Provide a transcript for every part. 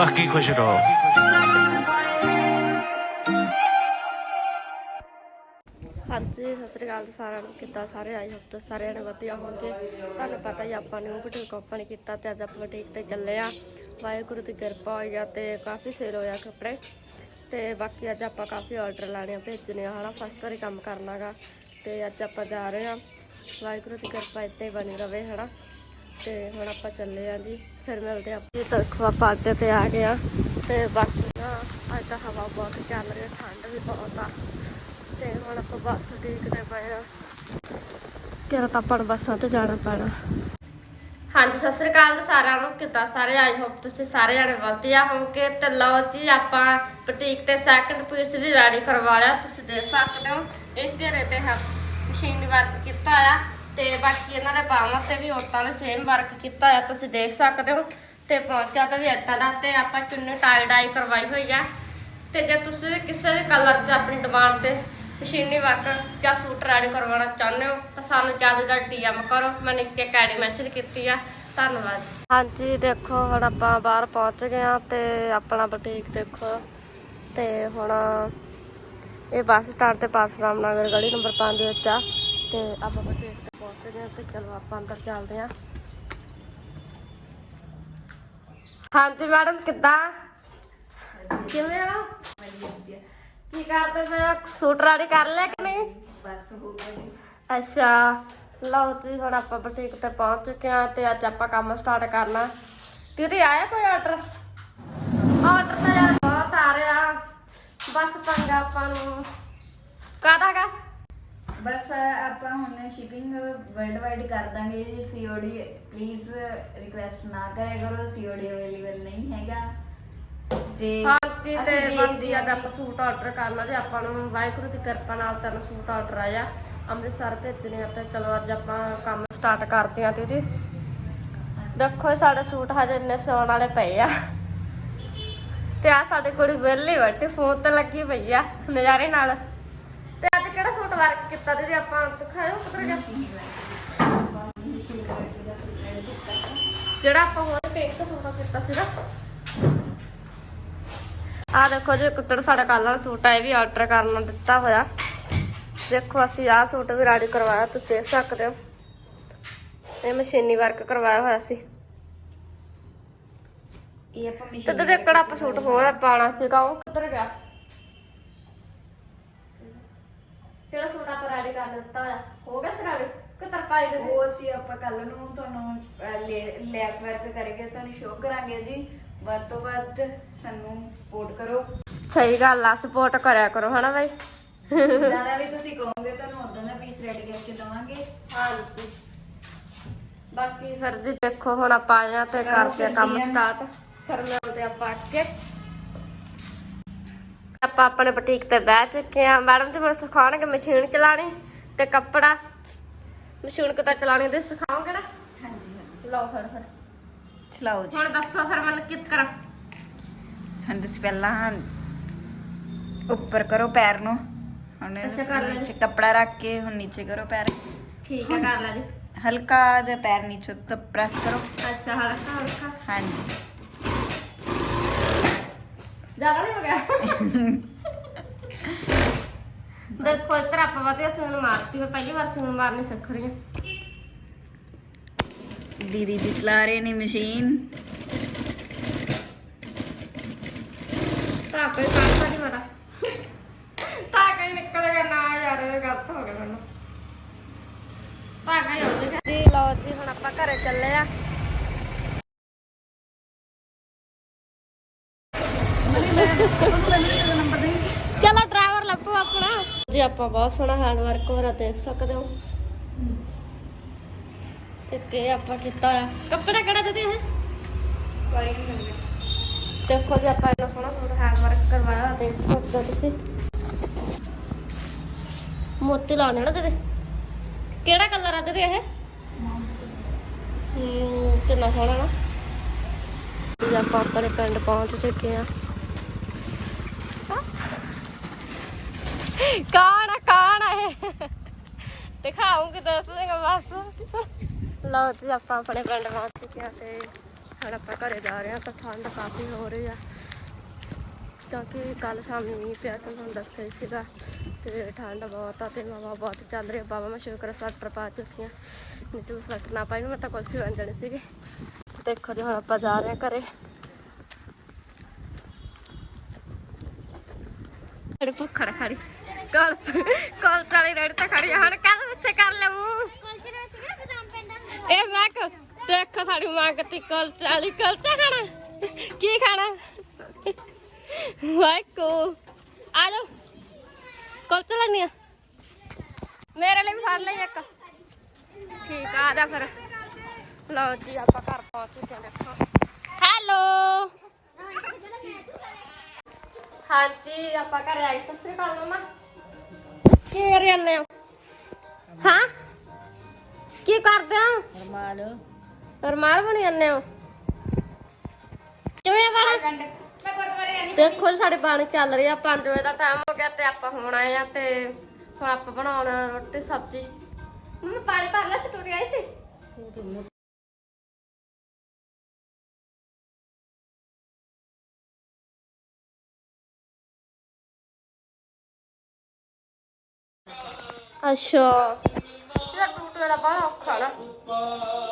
ਬਾਕੀ ਖੁਸ਼ ਰਹੋ ਹਾਂਜੀ, ਸਤਿ ਸ੍ਰੀ ਅਕਾਲ ਜੀ ਸਾਰਿਆਂ ਨੂੰ। ਕਿੱਦਾਂ ਸਾਰੇ ਆਏ? ਹੋਪ ਤੁਸੀਂ ਸਾਰਿਆਂ ਨੇ ਵਧੀਆ ਹੋਣਗੇ। ਤੁਹਾਨੂੰ ਪਤਾ ਹੀ ਆਪਾਂ ਨੇ ਬੁਟੀਕ ਓਪਨ ਕੀਤਾ ਤੇ ਅੱਜ ਆਪਾਂ ਬੁਟੀਕ ਤੇ ਚੱਲੇ ਆ। ਵਾਹਿਗੁਰੂ ਦੀ ਕਿਰਪਾ ਹੋਈ ਆ ਤੇ ਕਾਫੀ ਸੇਲ ਹੋਇਆ ਕੱਪੜੇ। ਤੇ ਬਾਕੀ ਅੱਜ ਆਪਾਂ ਕਾਫੀ ਆਰਡਰ ਲਾਣੇ ਆ, ਭੇਜਣੇ ਆ। ਹਨਾ ਫਸਟ ਵਾਰੀ ਕੰਮ ਕਰਨਾਗਾ ਤੇ ਅੱਜ ਆਪਾਂ ਜਾ ਰਹੇ ਆ। ਵਾਹਿਗੁਰੂ ਦੀ ਕਿਰਪਾ ਇੱਥੇ ਹੀ ਬਣੀ ਰਵੇ, ਹਨਾ। ਤੇ ਹੁਣ ਆਪਾਂ ਚੱਲੇ ਆ ਜੀ, ਫਿਰ ਮਿਲਦੇ ਆ ਜੀ ਤੱਕ ਆਪਾਂ ਤੇ ਆ ਗਏ ਆ। ਤੇ ਬਾਕੀ ਨਾ, ਅੱਜ ਤਾਂ ਹਵਾ ਬਹੁਤ ਚੱਲ ਰਹੀ ਹੈ ਠੰਡ ਵੀ ਬਹੁਤ ਆ। ਤੇ ਹੁਣ ਆਪਾਂ ਬੱਸ ਦੇਖਦੇ ਪਏ ਆ। ਕਿਹੜਾ ਤਾਂ ਆਪਾਂ ਬੱਸਾਂ ਤੇ ਜਾਣਾ ਪੈਣਾ। ਹਾਂਜੀ, ਸਤਿ ਸ੍ਰੀ ਅਕਾਲ ਸਾਰਿਆਂ ਨੂੰ। ਕਿੱਦਾਂ ਸਾਰੇ? ਆਈ ਹੋਪ ਤੁਸੀਂ ਸਾਰੇ ਜਣੇ ਵਧੀਆ ਹੋਵੋਗੇ। ਤੇ ਲਓ ਜੀ, ਆਪਾਂ ਬੁਟੀਕ ਤੇ ਸੈਕੰਡ ਪੀਸ ਵੀ ਰੈਡੀ ਕਰਵਾ ਲਿਆ। ਤੁਸੀਂ ਦੇਖ ਸਕਦੇ ਹੋ, ਇਹ ਘੇਰੇ ਤੇ ਹੈ ਮਸ਼ੀਨ ਵਰਕ ਕੀਤਾ ਆ। ਤੇ ਬਾਕੀ ਇਹਨਾਂ ਦੇ ਬਾਹਾਂ ਤੇ ਵੀ ਔਰਤਾਂ ਨੇ ਸੇਮ ਵਰਕ ਕੀਤਾ ਆ, ਤੁਸੀਂ ਦੇਖ ਸਕਦੇ ਹੋ। ਤੇ ਪਹੁੰਚਿਆ ਤਾਂ ਵੀ ਏਦਾਂ ਦਾ ਤੇ ਆਪਾਂ ਚੁੰਨੀ ਟਾਈ ਡਾਈ ਕਰਵਾਈ ਹੋਈ ਆ। ਤੇ ਜੇ ਤੁਸੀਂ ਵੀ ਕਿਸੇ ਵੀ ਕਲਰ 'ਚ ਆਪਣੀ ਡਿਮਾਂਡ ਤੇ ਮਸ਼ੀਨੀ ਵਰਕ ਜਾਂ ਸੂਟ ਰੈਡੀ ਕਰਵਾਉਣਾ ਚਾਹੁੰਦੇ ਹੋ, ਤਾਂ ਸਾਨੂੰ ਜਲਦੀ ਦਾ ਡੀਐਮ ਕਰੋ। ਮੈਂ ਨੀਚੇ ਕੈਡੀ ਮੈਂਸ਼ਨ ਕੀਤੀ ਆ। ਧੰਨਵਾਦ। ਹਾਂਜੀ, ਦੇਖੋ, ਹੁਣ ਆਪਾਂ ਬਾਹਰ ਪਹੁੰਚ ਗਏ ਆ ਤੇ ਆਪਣਾ ਬੁਟੀਕ ਦੇਖੋ। ਤੇ ਹੁਣ ਇਹ ਬੱਸ ਸਟੈਂਡ ਤੇ ਪਾਸਰਾਮ ਨਗਰ ਗਲੀ ਨੰਬਰ 5 ਵਿੱਚ ਆ। ਤੇ ਆਪਾਂ ਬੁਟੀਕ ਪਹੁੰਚ ਗਏ ਤੇ ਚਲੋ ਆਪਾਂ ਅੰਦਰ ਚੱਲਦੇ ਆ ਹਾਂਜੀ ਮੈਡਮ ਕਿੱਦਾਂ? ਕਿਵੇਂ ਹੋ? ਕੀ ਕਰਦੇ ਮੈਂ ਸੂਟ ਰੈਡੀ ਕਰ ਲਿਆ ਕਿ ਨਹੀਂ? ਬਸ ਹੋ ਗਿਆ ਅੱਛਾ ਲਓ ਜੀ ਹੁਣ ਆਪਾਂ ਬੁਟੀਕ ਤੇ ਪਹੁੰਚ ਚੁੱਕੇ ਆ ਤੇ ਅੱਜ ਆਪਾਂ ਕੰਮ ਸਟਾਰਟ ਕਰਨਾ। ਦੀਦੀ ਆਇਆ ਕੋਈ ਆਰਡਰ ਤਾਂ ਯਾਰ ਬਹੁਤ ਆ ਰਿਹਾ ਬਸ ਪੰਗਾ ਆਪਾਂ ਨੂੰ ਕਾਹਦਾ ਗਾ ਬਸ ਆਪਾਂ ਹੁਣ ਸ਼ਿਪਿੰਗ ਵਰਲਡ ਵਾਈਡ ਕਰ ਦਾਂਗੇ ਜੀ। ਸੀਓਡੀ ਪਲੀਜ਼ ਰਿਕੁਐਸਟ ਨਾ ਕਰਿਆ ਕਰੋ। ਸੀਓਡੀ ਅਵੇਲੇਬਲ ਨਹੀਂ ਹੈਗਾ। ਜੇ ਹਾਂਜੀ ਅਸੀਂ ਤੇ ਦੇਖਦੇ ਬਾਕੀ ਹਾਂ ਅੱਜ ਆਪਾਂ ਸੂਟ ਆਰਡਰ ਕਰਨਾ ਤੇ ਆਪਾਂ ਨੂੰ ਵਾਹਿਗੁਰੂ ਦੀ ਕਿਰਪਾ ਨਾਲ ਤਿੰਨ ਸੂਟ ਆਰਡਰ ਆਇਆ। ਅੰਮ੍ਰਿਤਸਰ ਭੇਜਣੇ ਆ ਤੇ ਚਲੋ ਅੱਜ ਆਪਾਂ ਕੰਮ ਸਟਾਰਟ ਕਰਦੇ ਆ ਦੀਦੀ। ਦੇਖੋ ਸਾਡੇ ਸੂਟ ਹਜੇ ਇੰਨੇ ਸਿਉਣ ਵਾਲੇ ਪਏ ਆ। ਤੇ ਆ ਸਾਡੇ ਕੁੜੀ ਵਿਹਲੀ ਬੈਠੀ ਫੋਨ ਤੇ ਲੱਗੀ ਪਈ ਆ ਨਜ਼ਾਰੇ ਨਾਲ। ਤੇ ਅੱਜ ਕਿਹੜਾ ਸੂਟ ਵਰਕ ਕੀਤਾ ਦੀਦੀ ਆਪਾਂ? ਦਿਖਾਇਓ ਕਿੱਧਰ ਗਿਆ ਜਿਹੜਾ ਆਪਾਂ ਹੋਰ ਪਿੰਕ ਸੂਟ ਕੀਤਾ ਸੀ ਨਾ। ਆ ਦੇਖੋ ਜੀ ਕੁੱਤੜ ਸਾਡਾ ਕੱਲ੍ਹ ਵਾਲਾ ਸੂਟ ਆ ਇਹ ਵੀ ਆਰਡਰ ਕਰਨ ਦਿੱਤਾ ਹੋਇਆ। ਦੇਖੋ ਅਸੀਂ ਆਹ ਸੂਟ ਵੀ ਰੈਡੀ ਕਰਵਾਇਆ ਤੁਸੀਂ ਦੇਖ ਸਕਦੇ ਹੋ। ਇਹ ਮਸ਼ੀਨੀ ਵਰਕ ਕਰਵਾਇਆ ਹੋਇਆ ਸੀ। ਇਹ ਆਪਾਂ ਤੇ ਮਸ਼ੀਨ ਤੇ ਦੇਖੜਾ ਆਪਾਂ ਸੂਟ ਹੋਰ ਪਾਣਾ ਸੀਗਾ ਉਹ ਕਿੱਧਰ ਗਿਆ? ਸੂਟ ਆਪਾਂ ਰੈਡੀ ਕਰ ਦਿੱਤਾ ਹੋਇਆ ਹੋ ਗਿਆ ਸੀ ਰੈਡੀ ਕਿ ਤਰਪਾਈ ਦੇ ਉਹ ਅਸੀਂ ਆਪਾਂ ਕੱਲ ਨੂੰ ਤੁਹਾਨੂੰ ਅਹ, ਲੈ- ਲੈਸ ਵਰਕ ਕਰਕੇ ਤੁਹਾਨੂੰ ਸ਼ੋਅ ਕਰਾਂਗੇ ਜੀ। ਵੱਧ ਤੋਂ ਵੱਧ ਸਾਨੂੰ ਸਪੋਰਟ ਕਰੋ। ਸਹੀ ਗੱਲ ਆ ਸਪੋਰਟ ਕਰਿਆ ਕਰੋ ਹਨਾ ਬਾਈ? ਜਿੱਦਾਂ ਦਾ ਵੀ ਤੁਸੀਂ ਕਹੋਗੇ ਤੁਹਾਨੂੰ ਉਦਾਂ ਦਾ ਪੀਸ ਰੈਡੀ ਕਰਕੇ ਦਵਾਂਗੇ। ਹਾਂਜੀ। ਬਾਕੀ ਫਿਰ ਜੀ ਦੇਖੋ ਹੁਣ ਆਪਾਂ ਆਏ ਆ ਤੇ ਕਰਦੇ ਆ ਕੰਮ ਸਟਾਰਟ ਫਿਰ ਮਿਲਦੇ ਆਪਾਂ ਅੱਗੇ। ਆਪਾਂ ਆਪਣੇ ਬੁਟੀਕ ਤੇ ਬਹਿ ਚੁੱਕੇ ਆ ਮੈਡਮ ਜੀ ਮੈਨੂੰ ਸਿਖਾਉਣਗੇ ਮਸ਼ੀਨ ਚਲਾਣੀ ਤੇ ਕੱਪੜਾ ਮਸ਼ੀਨ ਕਿੱਦਾਂ ਚਲਾਣੀ ਦੇ ਸਿਖਾਓਗੇ ਨਾ? ਹਾਂਜੀ ਹਾਂਜੀ। ਲਓ ਫਿਰ ਫਿਰ। ਚਲਾਓ ਜੀ। ਹੁਣ ਦੱਸੋ ਫਿਰ ਮੈਨੂੰ ਕੀ ਕਰਾਂ? ਤੁਸੀਂ ਪਹਿਲਾਂ ਉੱਪਰ ਕਰੋ ਪੈਰ ਨੂੰ। ਹੁਣ। ਨੀਚੇ ਕੱਪੜਾ ਰੱਖ ਕੇ ਹੁਣ ਨੀਚੇ ਕਰੋ ਪੈਰ। ਠੀਕ ਹੈ ਕਰ ਲੈ ਜੀ। ਹਲਕਾ ਜਿਹਾ ਪੈਰ ਨੀਚੇ ਤੋਂ ਪ੍ਰੈਸ ਕਰੋ। ਅੱਛਾ ਹਲਕਾ ਹਲਕਾ। ਹਾਂਜੀ। ਜ਼ਿਆਦਾ ਨਹੀਂ ਹੋ ਗਿਆ ਦੇਖੋ ਇਸ ਤਰ੍ਹਾਂ ਆਪਾਂ ਵਧੀਆ ਸੂਨ ਮਾਰਤੀ ਮੈਂ ਪਹਿਲੀ ਵਾਰ ਸੂਨ ਮਾਰਨੀ ਸਿੱਖ ਰਹੀ ਹਾਂ। ਦੀਦੀ ਜੀ ਚਲਾ ਰਹੇ ਨੇ ਮਸ਼ੀਨ। ਤਾਂ ਕੋਈ ਕੰਮ ਨਹੀਂ ਮਾਰਾ। ਤਾਂ ਕੋਈ ਨਿਕਲ ਗਿਆ ਨਾ ਯਾਰ ਇਹ ਗਲਤ ਹੋ ਗਿਆ ਮੈਨੂੰ। ਤਾਂ ਕੋਈ ਹੋ ਜੀ ਲਓ ਜੀ ਹੁਣ ਆਪਾਂ ਘਰੇ ਚੱਲੇ ਆ ਚਲੋ ਡਰਾਈਵਰ ਲੱਭੋ ਆਪਣਾ ਜੀ ਆਪਾਂ ਬਹੁਤ ਸੋਹਣਾ ਹੈਂਡ ਵਰਕ ਹੋਰਾ ਦੇਖ ਸਕਦੇ ਹੋ। ਇੱਕ ਇਹ ਆਪਾਂ ਕੀਤਾ ਆ ਕੱਪੜਾ ਕਿਹੜਾ ਦਿੱਤੇ ਇਹ? ਦੇਖੋ ਜੀ ਆਪਾਂ ਇਹਨਾਂ ਸੋਹਣਾ ਸੋਹਣਾ ਹੈਂਡ ਵਰਕ ਕਰਵਾਇਆ ਹੋਇਆ ਦੇਖ ਸਕਦੇ ਹੋ ਤੁਸੀਂ। ਮੋਤੀ ਲਾਉਣੇ ਨਾ ਤੇਰੇ ਕਿਹੜਾ ਕਲਰ ਆ ਤੇਰੇ ਇਹ? ਹੂੰ ਕਿੰਨਾ ਸੋਹਣਾ ਨਾ। ਜੀ ਆਪਾਂ ਆਪਣੇ ਪਿੰਡ ਪਹੁੰਚ ਚੁੱਕੇ ਆ ਕੌਣ ਆ ਕੌਣ ਆ ਇਹ। ਦਿਖਾਉਂਗੀ ਦੱਸ ਦੇਗਾ ਬਸ। ਲਓ ਜੀ, ਆਪਾਂ ਆਪਣੇ ਪਿੰਡ ਪਹੁੰਚ ਚੁੱਕੇ ਆ ਤੇ ਹੁਣ ਆਪਾਂ ਘਰੇ ਜਾ ਰਹੇ ਹਾਂ, ਤਾਂ ਠੰਡ ਕਾਫੀ ਹੋ ਰਹੀ ਆ। ਕਿਉਂਕਿ ਕੱਲ ਸ਼ਾਮ ਨੂੰ ਮੀਂਹ ਪਿਆ ਤਾਂ ਤੁਹਾਨੂੰ ਦੱਸਿਆ ਹੀ ਸੀਗਾ। ਤੇ ਠੰਡ ਬਹੁਤ ਆ ਤੇ ਹਵਾ ਬਹੁਤ ਚੱਲ ਰਹੀ ਆ। ਬਾਬਾ ਮੈਂ ਸ਼ੁਕਰ ਸਵੈਟਰ ਪਾ ਚੁੱਕੀ ਆ ਨਹੀਂ ਤੇ ਸਵੈਟਰ ਨਾ ਪਾਈ, ਮੈਂ ਤਾਂ ਕੁਲਫੀ ਬਣ ਜਾਣੀ ਸੀਗੇ। ਦੇਖੋ ਜੀ, ਹੁਣ ਆਪਾਂ ਜਾ ਰਹੇ ਹਾਂ ਘਰੇ। ਅਰੇ ਭੁੱਖੜ ਖੜੀ ਕਲ ਕਲ ਚਾਲੀ ਰੇੜ ਤਾਂ ਖੜੀ ਆ। ਹੁਣ ਕੱਲ ਪਿੱਛੇ ਕਰ ਲੈ ਮੂੰਹ ਇਹ ਮੈਂ ਕਿ ਦੇਖੋ ਸਾਡੀ ਮੰਗਤੀ ਕਲ ਚਾਲੀ, ਕਲ ਖਾਣਾ। ਕੀ ਖਾਣਾ? ਵਾਈਕੋ ਆ ਜਾ ਕਲ ਲੈਣੀ ਆ। ਮੇਰੇ ਲਈ ਵੀ ਫੜ ਲਈ ਇੱਕ। ਠੀਕ ਆ ਆ ਜਾ ਫਿਰ। ਲਓ ਜੀ, ਆਪਾਂ ਘਰ ਪਹੁੰਚ ਚੁੱਕੇ ਹਾਂ, ਦੇਖੋ। ਹੈਲੋ। ਹਾਂਜੀ, ਆਪਾਂ ਘਰੇ ਆਏ ਸਤਿ ਸ੍ਰੀ ਅਕਾਲ, ਮਮਾ। ਰਹੇ ਹੋ? ਹਾਂ? ਕੀ ਕਰਦੇ ਹੋ? ਰਮਾਲ। ਰਮਾਲ ਬਣੀ ਜਾਂਦੇ ਹੋ? ਕਿਵੇਂ ਆ ਦੇਖੋ ਸਾਡੇ ਬਾਣੀ ਚੱਲ ਰਹੀ ਆ। 5 ਵਜੇ ਦਾ ਟਾਈਮ ਹੋ ਗਿਆ ਤੇ ਆਪਾਂ ਹੁਣ ਆਏ ਆ ਤੇ ਹੁਣ ਆਪਾਂ ਬਣਾਉਣਾ ਰੋਟੀ ਸਬਜ਼ੀ। ਮੰਮੀ ਪਾਣੀ ਭਰ ਲੈ ਸੀ ਟੁੱਟ ਆਈ ਸੀ। ਅੱਛਾ। ਇਹ ਟੂਟੇ ਦਾ ਬੜਾ ਔਖਾ ਨਾ।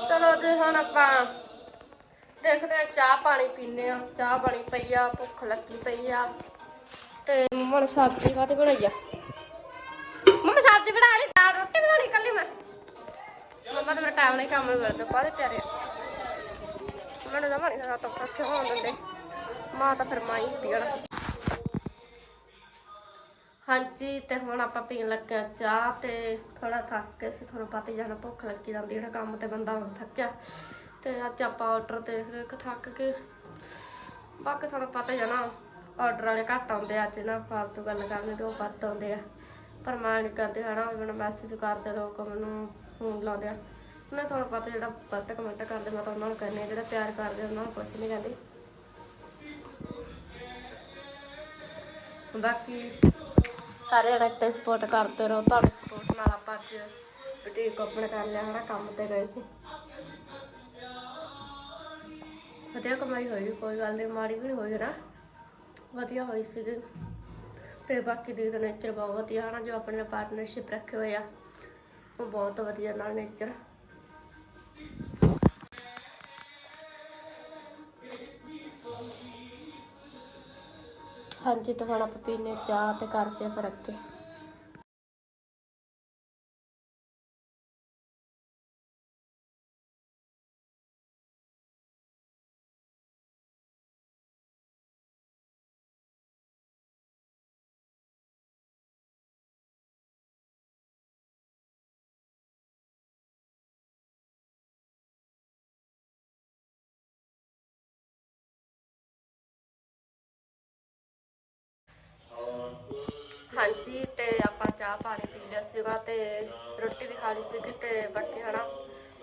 ਚਲੋ ਜੀ ਹੁਣ ਆਪਾਂ ਦੇਖਦੇ ਆ ਚਾਹ ਪਾਣੀ ਪੀਨੇ ਆ ਚਾਹ ਪਾਣੀ ਪਈ ਆ, ਭੁੱਖ ਲੱਗੀ ਪਈ ਆ। ਤੇ ਮੰਮਾ ਨੇ ਸਬਜ਼ੀ ਕਾਹਦੀ ਬਣਾਈ ਆ? ਮੰਮਾ ਸਬਜ਼ੀ ਬਣਾ ਲਈ, ਦਾਲ, ਰੋਟੀ ਬਣਾਉਣੀ ਕੱਲੀ ਮੈਂ। ਮੰਮਾ ਤਾਂ ਮੇਰਾ ਟਾਈਮ ਨਹੀਂ ਕੰਮ ਨੂੰ ਮਿਲਦਾ ਬਾਹਲੇ ਤਿਆਰੇ ਉਹਨਾਂ ਨੇ ਜਮਾ ਨਹੀਂ ਰਾਤ ਤੱਕ ਮਾਂ ਤਾਂ ਫਿਰ ਮਾਂ ਹੀ ਹੁੰਦੀ ਆ ਨਾ। ਹਾਂਜੀ, ਤੇ ਹੁਣ ਆਪਾਂ ਪੀਣ ਲੱਗਿਆ ਚਾਹ ਤੇ ਥੋੜਾ ਥੱਕ ਕੇ ਸੀ, ਤੁਹਾਨੂੰ ਪਤਾ ਹੀ ਜਾਣਾ ਭੁੱਖ ਲੱਗੀ ਜਾਂਦੀ ਜਿਹੜਾ ਕੰਮ ਤੇ ਬੰਦਾ ਹੁਣ ਥੱਕਿਆ। ਤੇ ਅੱਜ ਆਪਾਂ ਆਰਡਰ ਦੇਖ ਰਹੇ ਕਿ ਥੱਕ ਕੇ, ਬਾਕੀ ਤੁਹਾਨੂੰ ਪਤਾ ਹੀ ਆ ਨਾ ਆਰਡਰ ਵਾਲੇ ਘੱਟ ਆਉਂਦੇ ਆ ਅੱਜ, ਨਾ ਫਾਲਤੂ ਗੱਲ ਕਰਨੀ ਦੇ ਉਹ ਵੱਧ ਆਉਂਦੇ ਆ। ਪਰ ਮੈਂ ਨਹੀਂ ਕਰਦੇ, ਹਨਾ ਵੀ ਮੈਨੂੰ ਮੈਸੇਜ ਕਰਦੇ ਲੋਕ, ਮੈਨੂੰ ਫੋਨ ਲਾਉਂਦੇ ਆ। ਉਹਨਾਂ ਤੁਹਾਨੂੰ ਪਤਾ ਜਿਹੜਾ ਵੱਧ ਕਮੈਂਟ ਕਰਦੇ, ਮੈਂ ਤਾਂ ਉਹਨਾਂ ਨੂੰ ਕਹਿੰਦੀ ਜਿਹੜਾ ਪਿਆਰ ਕਰਦੇ, ਉਹਨਾਂ ਨੂੰ ਕੁਝ ਨਹੀਂ ਕਹਿੰਦੀ। ਬਾਕੀ ਸਾਰੇ ਜਣੇ ਤੇ ਸਪੋਰਟ ਕਰਦੇ ਰਹੋ, ਤੁਹਾਡੀ ਸਪੋਰਟ ਨਾਲ ਆਪਾਂ ਅੱਜ ਬੁਟੀਕ ਓਪਨ ਕਰ ਲਿਆ, ਹਨਾ, ਕੰਮ ਤੇ ਗਏ ਸੀ। ਵਧੀਆ ਕਮਾਈ ਹੋਈ, ਕੋਈ ਗੱਲ ਨਹੀਂ ਮਾੜੀ ਵੀ ਨਹੀਂ ਹੋਈ ਨਾ ਵਧੀਆ ਹੋਈ ਸੀਗੀ। ਤੇ ਬਾਕੀ ਦੀ ਦਾ ਨੇਚਰ ਬਹੁਤ ਵਧੀਆ, ਹਨਾ, ਜੋ ਆਪਣੇ ਨਾਲ ਪਾਰਟਨਰਸ਼ਿਪ ਰੱਖੇ ਹੋਏ ਆ, ਉਹ ਬਹੁਤ ਵਧੀਆ ਨਾਲ ਨੇਚਰ ਹਾਂਜੀ ਤਾਂ ਹੁਣ ਆਪਾਂ ਪੀਨੇ ਚਾਹ ਤੇ ਕਰਦੇ ਫਿਰ ਅੱਗੇ ਹਾਂਜੀ, ਤੇ ਆਪਾਂ ਚਾਹ ਪਾਣੀ ਪੀ ਲਿਆ ਸੀਗਾ ਤੇ ਰੋਟੀ ਵੀ ਖਾ ਲਈ ਸੀਗੀ ਤੇ ਬਾਕੀ ਹਨਾ,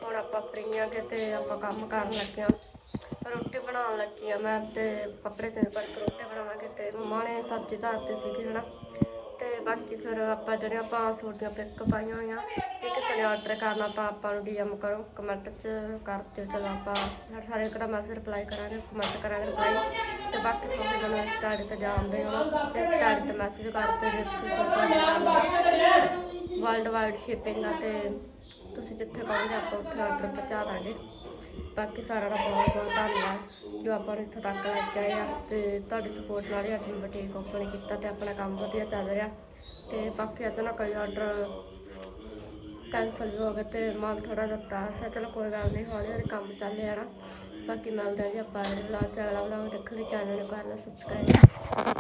ਹੁਣ ਆਪਾਂ ਫਰੀਆਂ ਕੇ ਤੇ ਆਪਾਂ ਕੰਮ ਕਰਨ ਲੱਗੇ ਆ। ਰੋਟੀ ਬਣਾਉਣ ਲੱਗੀ ਆ ਮੈਂ ਤੇ ਕੱਪੜੇ ਤੇ ਪਰ ਰੋਟੀ ਬਣਾਵਾਂਗੇ ਤੇ ਮੰਮਾ ਨੇ ਸਬਜ਼ੀ ਧਰਤੀ ਸੀਗੀ ਹਨਾ। ਤੇ ਬਾਕੀ ਫਿਰ ਆਪਾਂ ਜਿਹੜੇ ਆਪਾਂ ਸੂਟ ਦੀਆਂ ਪਿਕ ਪਾਈਆਂ ਹੋਈਆਂ ਜੇ ਨੇ ਆਰਡਰ ਕਰਨਾ ਤਾਂ ਆਪਾਂ ਨੂੰ ਡੀਐਮ ਕਰੋ ਕਮੈਂਟ 'ਚ ਕਰ ਦਿਓ, ਚਲੋ ਆਪਾਂ ਹਰ ਸਾਰੇ ਕਿਹੜਾ ਮੈਸੇਜ ਰਿਪਲਾਈ ਕਰਾਂਗੇ ਕਮੈਂਟ ਕਰਾਂਗੇ ਰਿਪਲਾਈ ਤੇ ਬਾਕੀ ਤੁਸੀਂ ਮੈਨੂੰ ਇਸ ਸਟਾਡੀ ਤੇ ਜਾਣਦੇ ਹੋ ਤੇ ਸਟਾਡੀ ਤੇ ਮੈਸੇਜ ਕਰ ਦਿਓ ਜੇ ਤੁਸੀਂ ਸੂਟ ਵਰਲਡ ਵਾਈਡ ਸ਼ਿਪਿੰਗ ਆ ਤੇ ਤੁਸੀਂ ਜਿੱਥੇ ਕਹੋਗੇ ਆਪਾਂ ਉੱਥੇ ਆਰਡਰ ਪਹੁੰਚਾ ਦਾਂਗੇ। ਬਾਕੀ ਸਾਰਿਆਂ ਦਾ ਬਹੁਤ ਬਹੁਤ ਧੰਨਵਾਦ, ਜੋ ਆਪਾਂ ਨੂੰ ਇੱਥੋਂ ਤੱਕ ਲੈ ਕੇ ਆਏ ਆ ਤੇ ਤੁਹਾਡੀ ਸਪੋਰਟ ਨਾਲ ਹੀ ਅਸੀਂ ਮੈਂ ਬੁਟੀਕ ਓਪਨ ਕੀਤਾ ਤੇ ਆਪਣਾ ਕੰਮ ਵਧੀਆ ਚੱਲ ਰਿਹਾ। ਤੇ ਬਾਕੀ ਅੱਜ ਨਾ ਕੋਈ ਆਰਡਰ ਕੈਂਸਲ ਵੀ ਹੋ ਗਿਆ ਤੇ ਮਨ ਥੋੜਾ ਦਿੱਤਾ ਤਾਸ ਚਲੋ ਕੋਈ ਗੱਲ ਨਹੀਂ, ਹੌਲੀ ਹੌਲੀ ਕੰਮ ਚੱਲ ਰਿਹਾ ਨਾ ਬਾਕੀ ਮਿਲਦੇ ਆ ਜੀ ਆਪਾਂ ਅਗਲੇ ਵਲੌਗ ਚ ਅਗਲਾ ਵਲੌਗ ਦੇਖਣ ਲਈ ਚੈਨਲ ਨੂੰ ਕਰ ਲਓ ਸਬਸਕ੍ਰਾਈਬ